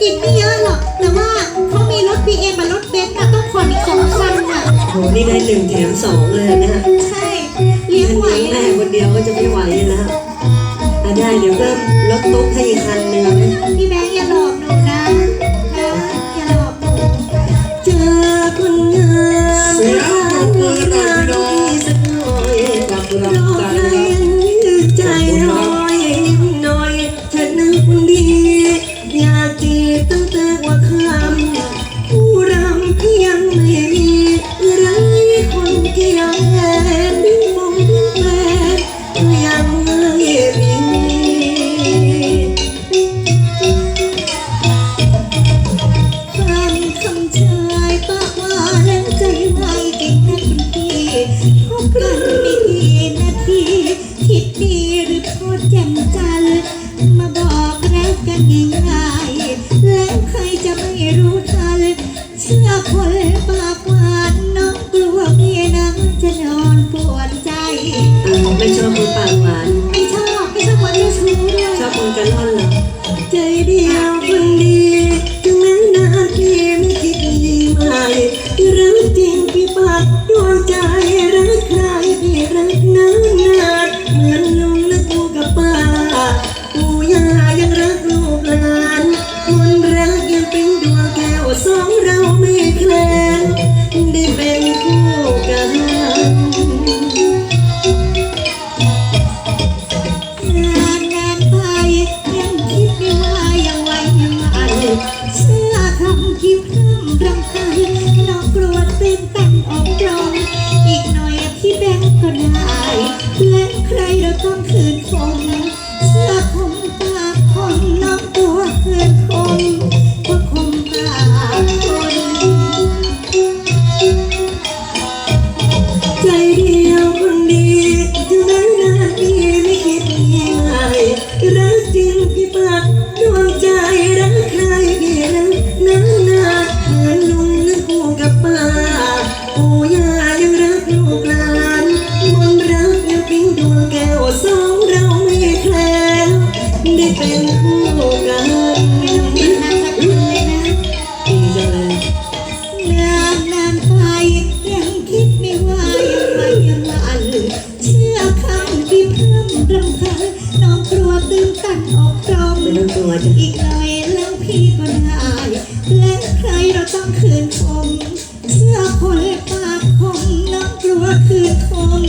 กินไม่เยอะหรอก แต่ว่าเขามีรถ BM กับรถเบนซ์อะต้องผ่อนอีกสองคันอะโหนี่ได้หนึ่งแถมสองเลยนะใช่ เลี้ยงไหวแม่นะคนเดียวก็จะไม่ไหวแล้วอะได้เดี๋ยวเพิ่มรถตุ๊ก คิดดีหรือโทษแจ่มจันทร์มาบอกรักกันง่ายๆแล้วใครจะไม่รู้ทันเชื่อคนปากหวานน้องกลัวเมียนะจะนอนปวดใจอะไม่ชอบคนปากหวาน ไม่ชอบ ไม่ชอบคนเจ้าชู้ด้วยชอบคนกระล่อนเหรอใจเดียวำที่พร่ำรำพันน้องกลัวเป็นตันออกตรง อีกหน่อยพี่แบงก์ก็ได้ และใครเราต้องคืนคงเชื่อคง ได้เป็นคู่กันดีจังเลยนานนานไปยังคิดไม่ว่ายังไงยังมันเชื่อคำที่เพร่ำรำพันน้องกลัวตื่นตันออกตรงไม่ต้องกลัวจ้ะอีกหน่อยแล้วพี่ก็ได้และใครเราต้องคืนคงเชื่อคนปากคมน้องกลัวคืนคง